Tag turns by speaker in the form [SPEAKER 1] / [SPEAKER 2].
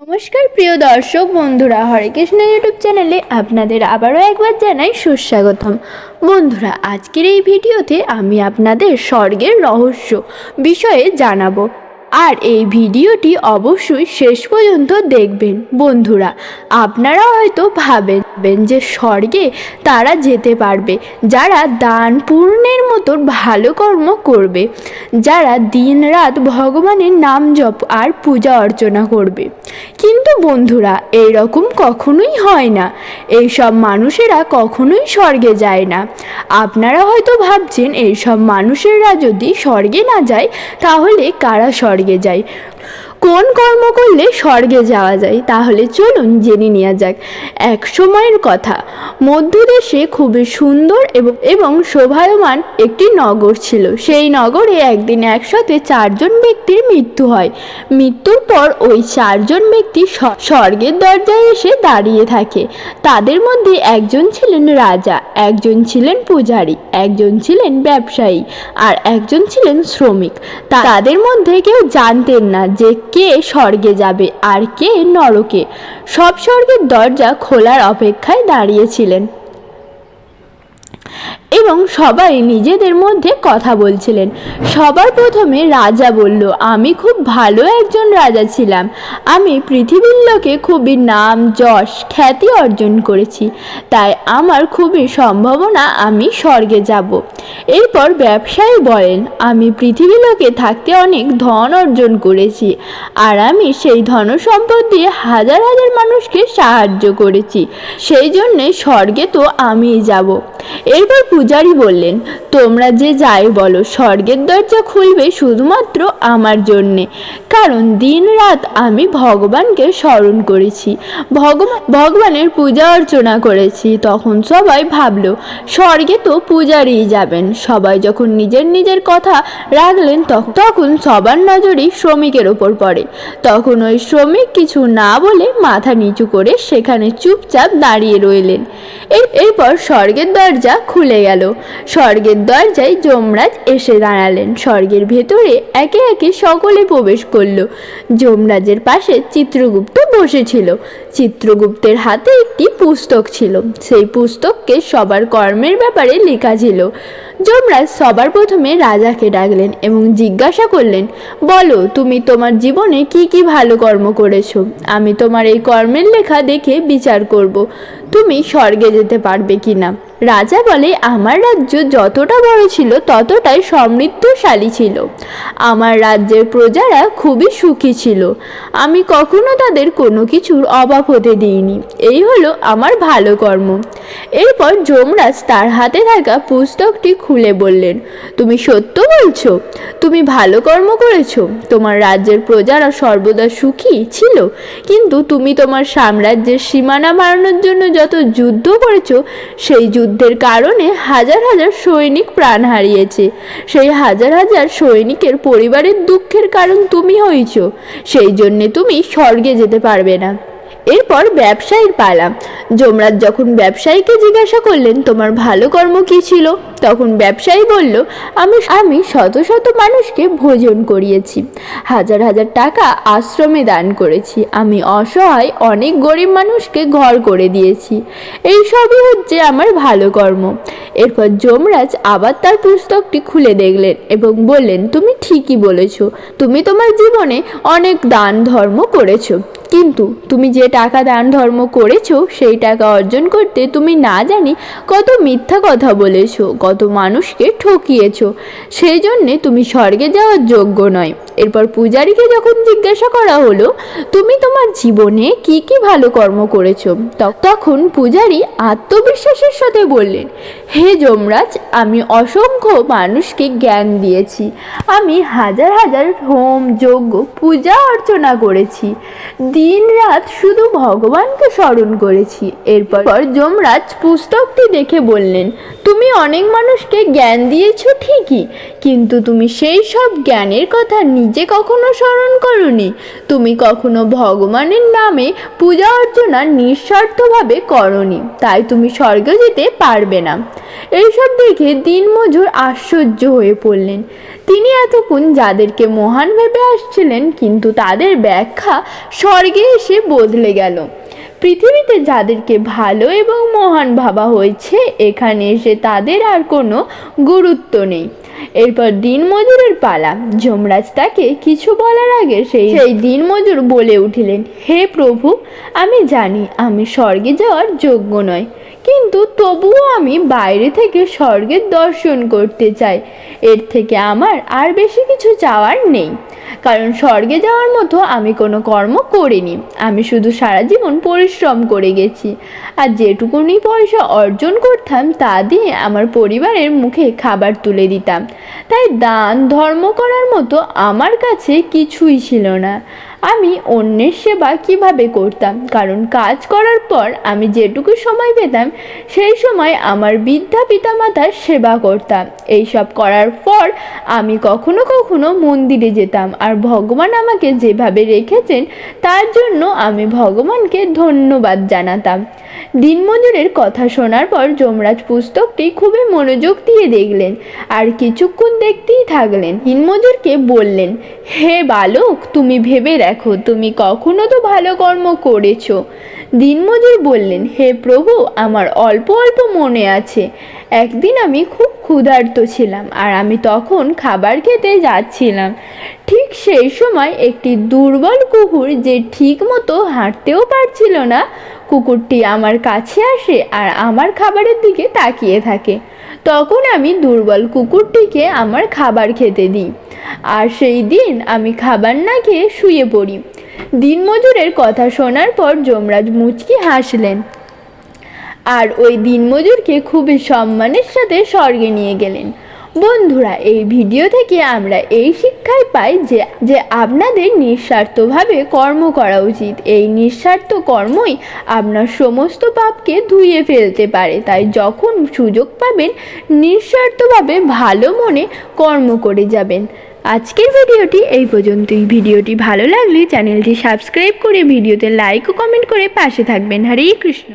[SPEAKER 1] নমস্কার, প্রিয় দর্শক বন্ধুরা, হরে কৃষ্ণ ইউটিউব চ্যানেলে আপনাদের আবারও একবার জানাই সুস্বাগতম। বন্ধুরা, আজকের এই ভিডিওতে আমি আপনাদের স্বর্গের রহস্য বিষয়ে জানাব। আর এই ভিডিওটি অবশ্যই শেষ পর্যন্ত দেখবেন। বন্ধুরা, আপনারা হয়তো ভাবেন যে স্বর্গে তারা যেতে পারবে, যারা দান পূর্ণের মতো ভালো কর্ম করবে, যারা দিন রাত ভগবানের নাম জপ আর পূজা অর্চনা করবে। কিন্তু বন্ধুরা এই রকম কখনোই হয় না। এইসব মানুষেরা কখনোই স্বর্গে যায় না। আপনারা হয়তো ভাবছেন, এইসব মানুষেরা যদি স্বর্গে না যায়, তাহলে কারা স্বর্গে যায় কোন কর্ম করলে স্বর্গে যাওয়া যায়? তাহলে চলুন জেনে নেওয়া যাক। এক সময়ের কথা। মধ্যদেশে খুবই সুন্দর এবং এবং শোভায়মান একটি নগর ছিল। সেই নগরে একদিন একসাথে চারজন ব্যক্তির মৃত্যু হয়। মৃত্যুর পর ওই চারজন ব্যক্তি স্বর্গের দরজায় এসে দাঁড়িয়ে থাকে। তাদের মধ্যে একজন ছিলেন রাজা, একজন ছিলেন পূজারী, একজন ছিলেন ব্যবসায়ী আর একজন ছিলেন শ্রমিক। তাদের মধ্যে কেউ জানতেন না যে কে স্বর্গে যাবে আর কে নরকে? সব স্বর্গের দরজা খোলার অপেক্ষায় দাঁড়িয়েছিলেন। এবং সবাই নিজেদের মধ্যে কথা বলছিলেন। সবার প্রথমে রাজা বলল, আমি খুব ভালো একজন রাজা ছিলাম। আমি পৃথিবীর লোকে খুবই নাম, যশ, খ্যাতি অর্জন করেছি। তাই আমার খুবই সম্ভাবনা আমি স্বর্গে যাব। এরপর ব্যবসায়ী বলেন, আমি পৃথিবী লোকে থাকতে অনেক ধন অর্জন করেছি। আর আমি সেই ধন সম্পদ দিয়ে হাজার হাজার মানুষকে সাহায্য করেছি। সেই জন্যে স্বর্গে তো আমিই যাব। এরপর পূজারী বললেন তোমরা যে যাই বলো, স্বর্গের দরজা খুলবে শুধুমাত্র আমার জন্যে। কারণ দিন রাত আমি ভগবানকে স্মরণ করেছি ভগবান ভগবানের পূজা অর্চনা করেছি। তখন সবাই ভাবলো, স্বর্গে তো পূজারই যাবেন। সবাই যখন নিজের নিজের কথা রাখলেন, তখ- তখন সবার নজরই শ্রমিকের ওপর পড়ে। তখন ওই শ্রমিক কিছু না বলে মাথা নিচু করে সেখানে চুপচাপ দাঁড়িয়ে রইলেন। এর, এরপর স্বর্গের দরজা খুলে গেল। স্বর্গের দরজায় যমরাজ এসে দাঁড়ালেন। স্বর্গের ভেতরে একে একে সকলে প্রবেশ করল। যমরাজের পাশে চিত্রগুপ্ত বসেছিল। চিত্রগুপ্তের হাতে একটি পুস্তক ছিল। সেই পুস্তককে সবার কর্মের ব্যাপারে লেখা ছিল। যমরাজ সবার প্রথমে রাজাকে ডাকলেন এবং জিজ্ঞাসা করলেন, বলো, তুমি তোমার জীবনে কি কি ভালো কর্ম করেছ? আমি তোমার এই কর্মের লেখা দেখে বিচার করব। তুমি স্বর্গে যেতে পারবে কি না রাজা বলে, আমার রাজ্য যতটা বড় ছিল, ততটাই সমৃদ্ধশালী ছিল। আমার রাজ্যের প্রজারা খুবই সুখী ছিল। আমি কখনো তাদের কোনো কিছুর অভাব হতে দিইনি। এই হলো আমার ভালো কর্ম। এরপর যমরাজ তার হাতে থাকা পুস্তকটি খুলে বললেন, তুমি সত্য বলছো? তুমি ভালো কর্ম করেছ। তোমার রাজ্যের প্রজারা সর্বদা সুখী ছিল। কিন্তু তুমি তোমার সাম্রাজ্যের সীমানা বাড়ানোর জন্য যত যুদ্ধ করেছ, সেই যুদ্ধের কারণে হাজার হাজার সৈনিক প্রাণ হারিয়েছে। সেই হাজার হাজার সৈনিকের পরিবারের দুঃখের কারণ তুমি হয়েছ সেই জন্যে তুমি স্বর্গে যেতে পারবে না। এরপর ব্যবসায়ীর পালা। যমরাজ যখন ব্যবসায়ীকে জিজ্ঞাসা করলেন, তোমার ভালো কর্ম কি ছিল? তখন ব্যবসায়ী বলল, আমি আমি শত শত মানুষকে ভোজন করিয়েছি। হাজার হাজার টাকা আশ্রমে দান করেছি। আমি অসহায় অনেক গরিব মানুষকে ঘর করে দিয়েছি। এই সবই হচ্ছে আমার ভালো কর্ম। এরপর যমরাজ আবার তার পুস্তকটি খুলে দেখলেন এবং বললেন, তুমি ঠিকই বলেছ। তুমি তোমার জীবনে অনেক দান ধর্ম করেছ। কিন্তু তুমি যে টাকা দান ধর্ম করেছ, সেই টাকা অর্জন করতে তুমি না জানি কত মিথ্যা কথা বলেছ, কত মানুষকে ঠকিয়েছ। সেই জন্যে তুমি স্বর্গে যাওয়ার যোগ্য নয়। এরপর পূজারীকে যখন জিজ্ঞাসা করা হলো, তুমি তোমার জীবনে কি কি ভালো কর্ম করেছ? তখন পূজারী আত্মবিশ্বাসের সাথে বললেন হে যমরাজ, আমি অসংখ্য মানুষকে জ্ঞান দিয়েছি। আমি হাজার হাজার হোম যজ্ঞ, পূজা অর্চনা করেছি। দিন রাত শুধু ভগবানকে স্মরণ করেছি। এরপর যমরাজ পুস্তকটি দেখে বললেন, তুমি অনেক মানুষকে জ্ঞান দিয়েছ ঠিকই, কিন্তু তুমি সেই সব জ্ঞানের কথা নিজে কখনো স্মরণ করনি। তুমি কখনো ভগবানের নামে পূজা অর্চনা নিঃস্বার্থভাবে করনি, তাই তুমি স্বর্গে যেতে পারবে না। এইসব দেখে দিনমজুর আশ্চর্য হয়ে পড়লেন। তিনি এতক্ষণ যাদেরকে মহান ভেবে আসছিলেন, কিন্তু তাদের ব্যাখ্যা স্বর্গে এসে বদলে গেল। পৃথিবীতে যাদেরকে ভালো এবং মহান ভাবা হয়েছে, এখানে এসে তাদের আর কোনো গুরুত্ব নেই। এরপর দিনমজুরের পালা। যমরাজ তাকে কিছু বলার আগে সেই সেই দিনমজুর বলে উঠিলেন, হে প্রভু, আমি জানি আমি স্বর্গে যাওয়ার যোগ্য নয় কিন্তু তবুও আমি বাইরে থেকে স্বর্গের দর্শন করতে চাই। এর থেকে আমার আর বেশি কিছু চাওয়ার নেই। কারণ স্বর্গে যাওয়ার মতো আমি কোনো কর্ম করিনি। আমি শুধু সারা জীবন পরিশ্রম করে গেছি। আর যেটুকুনি পয়সা অর্জন করতাম তা দিয়ে আমার পরিবারের মুখে খাবার তুলে দিতাম। তাই দান, ধর্ম করার মতো আমার কাছে কিছুই ছিল না। আমি অন্যের সেবা কীভাবে করতাম? কারণ কাজ করার পর আমি যেটুকু সময় পেতাম, সেই সময় আমার বৃদ্ধা পিতামাতার সেবা করতাম। এইসব করার পর আমি কখনো কখনো মন্দিরে যেতাম আর ভগবান আমাকে যেভাবে রেখেছেন, তার জন্য আমি ভগবানকে ধন্যবাদ জানাতাম। দিনমজুরের কথা শোনার পর যমরাজ পুস্তকটি খুবই মনোযোগ দিয়ে দেখলেন। আর কিছুক্ষণ দেখতেই থাকলেন। দিনমজুরকে বললেন, হে বালক, তুমি ভেবে দেখো, তুমি কখনো তো ভালো কর্ম করেছ। দিনমজুর বললেন, হে প্রভু, আমার অল্প অল্প মনে আছে। একদিন আমি খুব ক্ষুধার্ত ছিলাম আর আমি তখন খাবার খেতে যাচ্ছিলাম। ঠিক সেই সময় একটি দুর্বল কুকুর যে ঠিক মতো হাঁটতেও পারছিল না কুকুরটি আমার কাছে আসে আর আমার খাবারের দিকে তাকিয়ে থাকে। তখন আমি দুর্বল কুকুরটিকে আমার খাবার খেতে দিই আর সেই দিন আমি খাবার না খেয়ে শুয়ে পড়ি। দিনমজুরের কথা শোনার পর যমরাজ মুচকি হাসলেন। আর ওই দিনমজুরকে খুবই সম্মানের সাথে স্বর্গে নিয়ে গেলেন। বন্ধুরা, এই ভিডিও থেকে আমরা এই শিক্ষাই পাই যে যে আপনাদের নিঃস্বার্থভাবে কর্ম করা উচিত। এই নিঃস্বার্থ কর্মই আপনার সমস্ত পাপকে ধুয়ে ফেলতে পারে। তাই যখন সুযোগ পাবেন, নিঃস্বার্থভাবে ভালো মনে কর্ম করে যাবেন। আজকের ভিডিওটি এই পর্যন্তই। ভিডিওটি ভালো লাগলে চ্যানেলটি সাবস্ক্রাইব করে ভিডিওতে লাইক ও কমেন্ট করে পাশে থাকবেন। হরে কৃষ্ণ।